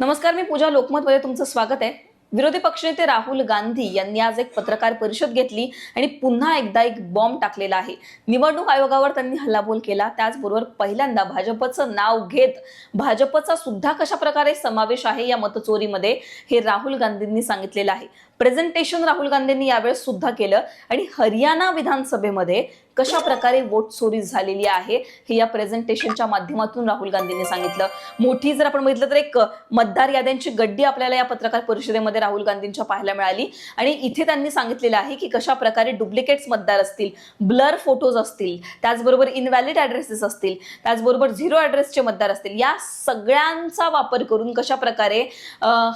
नमस्कार मी पूजा लोकमतमध्ये तुमचं स्वागत आहे. विरोधी पक्षनेते राहुल गांधी यांनी आज एक पत्रकार परिषद घेतली आणि पुन्हा एकदा एक बॉम्ब टाकलेला आहे. निवडणूक आयोगावर त्यांनी हल्लाबोल केला. त्याचबरोबर पहिल्यांदा भाजपचं नाव घेत भाजपचा सुद्धा कशा प्रकारे समावेश आहे या मतचोरीमध्ये हे राहुल गांधींनी सांगितलेलं आहे. प्रेझेंटेशन राहुल गांधींनी यावेळेस सुद्धा केलं. आणि हरियाणा विधानसभेमध्ये कशा प्रकारे वोट चोरी झालेली आहे हे या प्रेझेंटेशनच्या माध्यमातून राहुल गांधींनी सांगितलं. मोठी जर आपण बघितलं तर एक मतदार याद्यांची गड्डी आपल्याला या पत्रकार परिषदेमध्ये राहुल गांधींच्या पाहायला मिळाली. आणि इथे त्यांनी सांगितलेलं आहे की कशा प्रकारे डुप्लिकेट्स मतदार असतील ब्लर फोटोज असतील त्याचबरोबर इनव्हॅलिड ऍड्रेसेस असतील त्याचबरोबर झिरो ऍड्रेसचे मतदार असतील या सगळ्यांचा वापर करून कशा प्रकारे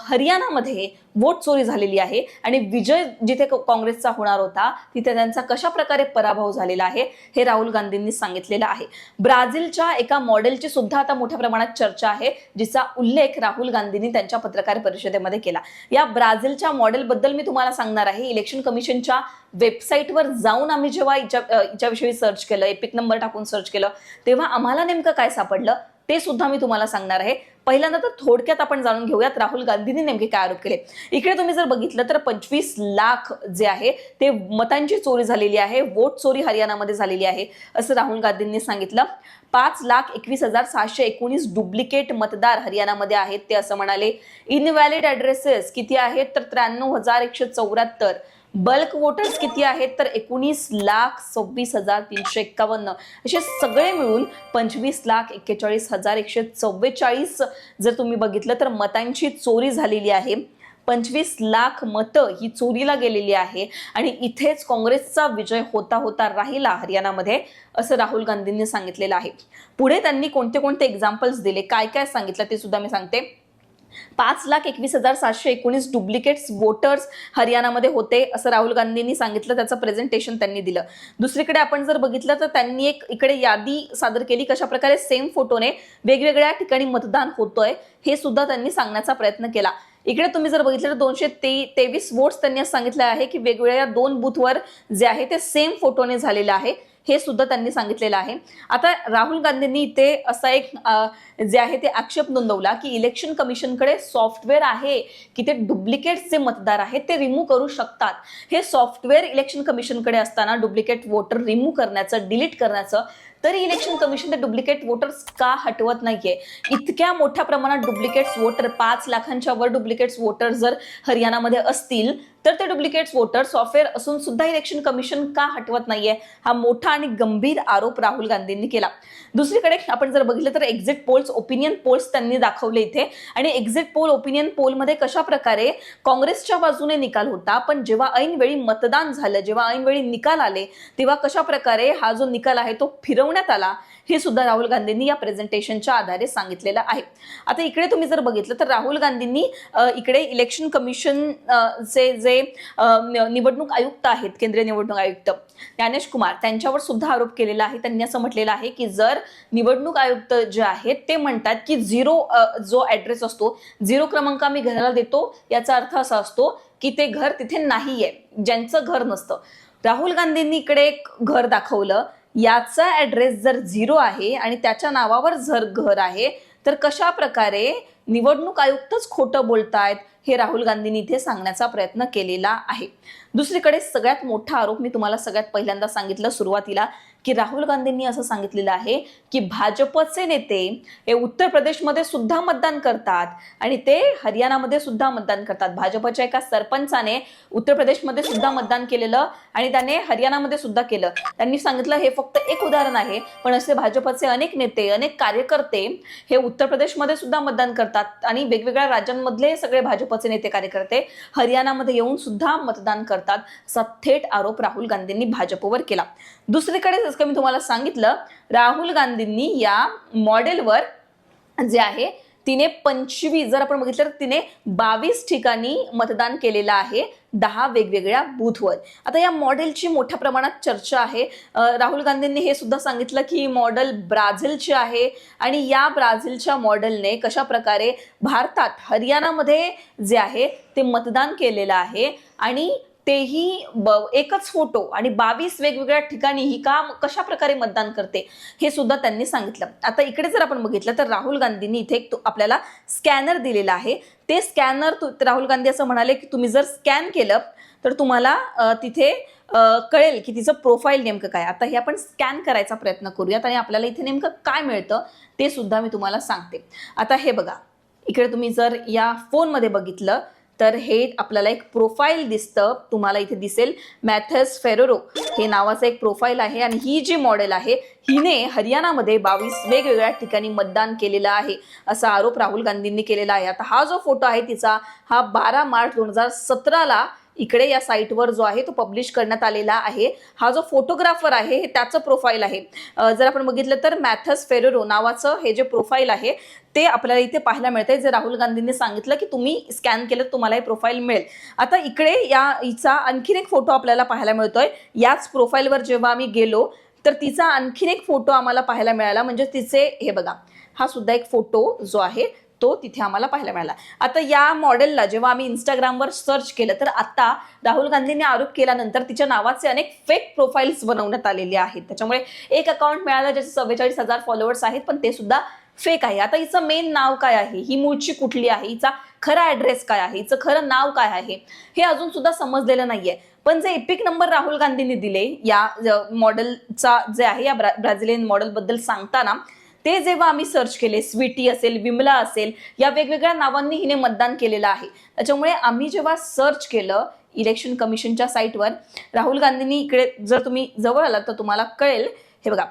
हरियाणामध्ये वोट चोरी झालेली आहे आणि विजय जिथे काँग्रेसचा होणार होता तिथे त्यांचा कशा प्रकारे पराभव झालेला आहे हे राहुल गांधींनी सांगितलेलं आहे. ब्राझीलच्या एका मॉडेलची सुद्धा आता मोठ्या प्रमाणात चर्चा आहे जिचा उल्लेख राहुल गांधींनी त्यांच्या पत्रकार परिषदेमध्ये केला. या ब्राझीलच्या मॉडेलबद्दल मी तुम्हाला सांगणार आहे. इलेक्शन कमिशनच्या वेबसाईटवर जाऊन आम्ही जेव्हा हिच्या हिच्याविषयी सर्च केलं एपिक नंबर टाकून सर्च केलं तेव्हा आम्हाला नेमकं काय सापडलं? ते सुद्धा मी तुम्हाला सांगणार आहे. पहिल्यांदा तर थोडक्यात आपण जाणून घेऊयात राहुल गांधींनी नेमके काय आरोप केले. इकडे तुम्ही जर बघितलं तर पंचवीस लाख जे आहे ते मतांची चोरी झालेली आहे वोट चोरी हरियाणामध्ये झालेली आहे असं राहुल गांधींनी सांगितलं. पाच लाख एकवीस हजार सहाशे एकोणीस डुप्लिकेट मतदार हरियाणामध्ये आहेत ते असं म्हणाले. इनव्हॅलिड ऍड्रेसेस किती आहेत? तर त्र्याण्णव हजार एकशे चौऱ्याहत्तर. बल्क वोटर्स किती आहेत तर एकोणीस लाख सव्वीस हजार तीनशे एक्कावन्न. असे सगळे मिळून पंचवीस लाख एक्केचाळीस हजार एकशे चव्वेचाळीस जर तुम्ही बघितलं तर मतांची चोरी झालेली आहे. पंचवीस लाख मतं ही चोरीला गेलेली आहे आणि इथेच काँग्रेसचा विजय होता होता राहिला हरियाणामध्ये असं राहुल गांधींनी सांगितलेलं आहे. पुढे त्यांनी कोणते कोणते एक्झाम्पल्स दिले काय काय सांगितलं ते सुद्धा मी सांगते. पाच लाख एकवीस हजार सातशे एकोणीस डुप्लिकेट्स वोटर्स हरियाणामध्ये होते असं राहुल गांधींनी सांगितलं त्याचं प्रेझेंटेशन त्यांनी दिलं. दुसरीकडे आपण जर बघितलं तर त्यांनी एक इकडे यादी सादर केली कशा प्रकारे सेम फोटोने वेगवेगळ्या ठिकाणी मतदान होतोय हे सुद्धा त्यांनी सांगण्याचा प्रयत्न केला. इकडे तुम्ही जर बघितलं तर दोनशे ते तेवीस वोट्स त्यांनी सांगितले सांगितलं आहे की वेगवेगळ्या दोन बूथवर जे आहे ते सेम फोटोने झालेलं आहे. हे सुद्धा त्यांनी सांगितलेलं आहे. आता राहुल गांधींनी इथे असा एक जे आहे ते आक्षेप नोंदवला की इलेक्शन कमिशनकडे सॉफ्टवेअर आहे की ते डुप्लिकेट जे मतदार आहेत ते रिमूव्ह करू शकतात. हे सॉफ्टवेअर इलेक्शन कमिशनकडे असताना डुप्लिकेट वोटर रिमूव्ह करण्याचं डिलीट करण्याचं तरी इलेक्शन कमिशन ते डुप्लिकेट वोटर्स का हटवत नाहीये? इतक्या मोठ्या प्रमाणात डुप्लिकेट्स वोटर पाच लाखांच्या वर डुप्लिकेट्स वोटर जर हरियाणामध्ये असतील तर ते डुप्लिकेट्स वोटर सॉफ्टवेअर असून सुद्धा इलेक्शन कमिशन का हटवत नाहीये? हा मोठा आणि गंभीर आरोप राहुल गांधींनी केला. दुसरीकडे आपण जर बघितलं तर एक्झिट पोल्स ओपिनियन पोल्स त्यांनी दाखवले इथे. आणि एक्झिट पोल ओपिनियन पोलमध्ये कशा प्रकारे काँग्रेसच्या बाजूने निकाल होता पण जेव्हा ऐनवेळी मतदान झालं जेव्हा ऐनवेळी निकाल आले तेव्हा कशा प्रकारे हा जो निकाल आहे तो फिरवण्यात आला हे सुद्धा राहुल गांधींनी या प्रेझेंटेशनच्या आधारे सांगितलेलं आहे. आता इकडे तुम्ही जर बघितलं तर राहुल गांधींनी इकडे इलेक्शन कमिशन चे जे जे निवडणूक आयुक्त आहेत केंद्रीय निवडणूक आयुक्त ज्ञानेश कुमार त्यांच्यावर सुद्धा आरोप केलेला आहे. त्यांनी असं म्हटलेलं आहे की जर निवडणूक आयुक्त जे आहेत ते म्हणतात की झिरो जो ऍड्रेस असतो झिरो क्रमांक आम्ही घराला देतो याचा अर्थ असा असतो की ते घर तिथे नाहीये ज्यांचं घर नसतं. राहुल गांधींनी इकडे एक घर दाखवलं. याचा ऍड्रेस जर झिरो आहे आणि त्याच्या नावावर जर घर आहे तर कशा प्रकारे निवडणूक आयुक्तच खोटं बोलतायत? हे राहुल गांधींनी इथे सांगण्याचा प्रयत्न केलेला आहे. दुसरीकडे सगळ्यात मोठा आरोप मी तुम्हाला सगळ्यात पहिल्यांदा सांगितलं सुरुवातीला की राहुल गांधींनी असं सांगितलेलं आहे की भाजपचे नेते हे उत्तर प्रदेशमध्ये सुद्धा मतदान करतात आणि ते हरियाणामध्ये सुद्धा मतदान करतात. भाजपच्या एका सरपंचाने उत्तर प्रदेशमध्ये सुद्धा मतदान केलेलं आणि त्याने हरियाणामध्ये सुद्धा केलं. त्यांनी सांगितलं हे फक्त एक उदाहरण आहे पण असे भाजपचे अनेक नेते अनेक कार्यकर्ते हे उत्तर प्रदेशमध्ये सुद्धा मतदान करतात आणि वेगवेगळ्या राज्यांमधले सगळे भाजप भाजपचे नेते कार्यकर्ते हरियाणामध्ये येऊन सुद्धा मतदान करतात असा थेट आरोप राहुल गांधींनी भाजपवर केला. दुसरीकडे जसं मी तुम्हाला सांगितलं राहुल गांधींनी या मॉडेलवर जे आहे तिने पंचवीस जर आपण बघितलं तर तिने बावीस ठिकाणी मतदान केलेलं आहे दहा वेगवेगळ्या बूथवर. आता या मॉडेलची मोठ्या प्रमाणात चर्चा आहे. राहुल गांधींनी हे सुद्धा सांगितलं की मॉडेल ब्राझीलची आहे आणि या ब्राझीलच्या मॉडेलने कशा प्रकारे भारतात हरियाणामध्ये जे आहे ते मतदान केलेलं आहे आणि तेही ब- एकच फोटो आणि बावीस वेगवेगळ्या ठिकाणी ही का कशा प्रकारे मतदान करते हे सुद्धा त्यांनी सांगितलं. आता इकडे जर आपण बघितलं तर राहुल गांधींनी इथे एक आपल्याला स्कॅनर दिलेला आहे. ते स्कॅनर राहुल गांधी असं म्हणाले की तुम्ही जर स्कॅन केलं तर तुम्हाला तिथे कळेल की तिचं प्रोफाईल नेमकं काय. आता हे आपण स्कॅन करायचा प्रयत्न करूयात आणि आपल्याला इथे नेमकं काय मिळतं ते सुद्धा मी तुम्हाला सांगते. आता हे बघा इकडे तुम्ही जर या फोनमध्ये बघितलं तर हे आपल्याला एक प्रोफाईल दिसतं. तुम्हाला इथे दिसेल मॅथस फेरोरो. हे नावाचं एक प्रोफाईल आहे आणि ही जी मॉडेल आहे हिने हरियाणामध्ये बावीस वेगवेगळ्या ठिकाणी मतदान केलेलं आहे. असा आरोप राहुल गांधींनी केलेला आहे. आता हा जो फोटो आहे तिचा हा बारा मार्च दोन हजार सतराला इकडे या साईटवर जो आहे तो पब्लिश करण्यात आलेला आहे. हा जो फोटोग्राफर आहे हे त्याचं प्रोफाईल आहे. जर आपण बघितलं तर मॅथस फेरोरो नावाचं हे जे प्रोफाईल आहे ते आपल्याला इथे पाहायला मिळतंय. जे राहुल गांधींनी सांगितलं की तुम्ही स्कॅन केलं तर तुम्हाला हे प्रोफाईल मिळेल. आता इकडे या हिचा आणखीन एक फोटो आपल्याला पाहायला मिळतोय. याच प्रोफाईलवर जेव्हा आम्ही गेलो तर तिचा आणखीन एक फोटो आम्हाला पाहायला मिळाला. म्हणजे तिचे हे बघा हा सुद्धा एक फोटो जो आहे तो तिथे आम्हाला पाहायला मिळाला. आता या मॉडेलला जेव्हा आम्ही इंस्टाग्रामवर सर्च केलं तर आता राहुल गांधींनी आरोप केल्यानंतर तिच्या नावाचे अनेक फेक प्रोफाईल्स बनवण्यात आलेले आहेत. त्याच्यामुळे एक अकाउंट मिळालं ज्याचे चव्वेचाळीस हजार फॉलोअर्स आहेत पण ते सुद्धा फेक आहे. आता हिचं मेन नाव काय आहे? ही मूळची कुठली आहे? हिचा खरा ऍड्रेस काय आहे? हिचं खरं नाव काय आहे? हे अजून सुद्धा समजलेलं नाहीये. पण जे एपिक नंबर राहुल गांधींनी दिले या मॉडेलचा जे आहे या ब्रा- ब्राझिलियन मॉडेल बद्दल सांगताना ते जेव्हा आम्ही सर्च केले स्वीटी असेल विमला असेल या वेगवेगळ्या नावांनी हिने मतदान केलेलं आहे. त्याच्यामुळे आम्ही जेव्हा सर्च केलं इलेक्शन कमिशनच्या साईटवर राहुल गांधींनी इकडे जर तुम्ही जवळ आलात तर तुम्हाला कळेल. हे बघा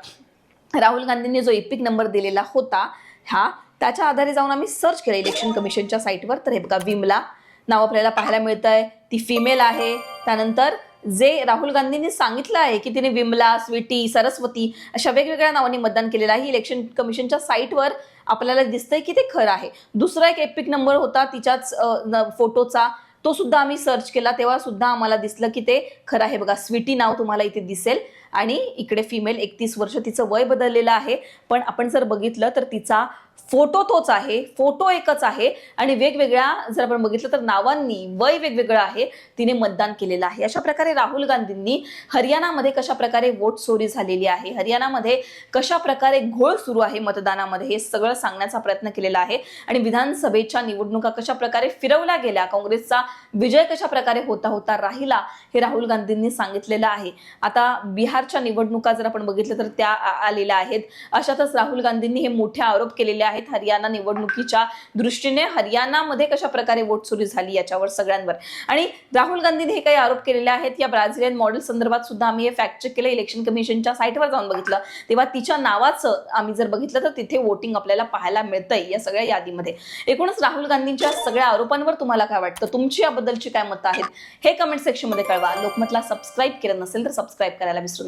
राहुल गांधींनी जो एपिक नंबर दिलेला होता हा त्याच्या आधारे जाऊन आम्ही सर्च केलं इलेक्शन कमिशनच्या साईटवर तर हे बघा विमला नाव आपल्याला पाहायला मिळतंय. ती फिमेल आहे. त्यानंतर जे राहुल गांधींनी सांगितलं आहे की तिने विमला स्वीटी सरस्वती अशा वेगवेगळ्या नावांनी मतदान केलेलं आहे. इलेक्शन कमिशनच्या साईटवर आपल्याला दिसतंय की ते खरं आहे. दुसरा एक एपिक नंबर होता तिच्याच न- फोटोचा तो सुद्धा आम्ही सर्च केला. तेव्हा सुद्धा आम्हाला दिसलं की ते खरं आहे. बघा स्वीटी नाव तुम्हाला इथे दिसेल. आणि इकडे फिमेल एकतीस वर्ष तिचं वय बदललेलं आहे. पण आपण जर बघितलं तर तिचा फोटो तोच आहे. फोटो एकच आहे. आणि वेगवेगळ्या जर आपण बघितलं तर नावांनी वय वेगवेगळं आहे. तिने मतदान केलेलं आहे. अशा प्रकारे राहुल गांधींनी हरियाणामध्ये कशा प्रकारे वोट चोरी झालेली आहे? हरियाणामध्ये कशा प्रकारे घोळ सुरू आहे मतदानामध्ये? हे सगळं सांगण्याचा प्रयत्न केलेला आहे. आणि विधानसभेच्या निवडणुका कशा प्रकारे फिरवल्या गेल्या? काँग्रेसचा विजय कशा प्रकारे होता होता राहिला? हे राहुल गांधींनी सांगितलेलं आहे. आता बिहार बिहारच्या निवडणुका जर आपण बघितलं तर त्या आलेल्या आहेत. अशातच राहुल गांधींनी हे मोठे आरोप केलेले आहेत हरियाणा निवडणुकीच्या दृष्टीने. हरियाणामध्ये कशा प्रकारे वोट चोरी झाली याच्यावर सगळ्यांवर. आणि राहुल गांधींनी हे काही आरोप केलेले आहेत. या ब्राझिलियन मॉडेल संदर्भात सुद्धा आम्ही हे फॅक्ट चेक केलं. इलेक्शन कमिशनच्या साईटवर जाऊन बघितलं. तेव्हा तिच्या नावाचं आम्ही जर बघितलं तर तिथे वोटिंग आपल्याला पाहायला मिळतंय या सगळ्या यादीमध्ये. एकूणच राहुल गांधींच्या सगळ्या आरोपांवर तुम्हाला काय वाटतं? तुमची याबद्दलची काय मतं आहेत? हे कमेंट सेक्शनमध्ये कळवा. लोकमतला सबस्क्राईब केलं नसेल तर सबस्क्राईब करायला विसरू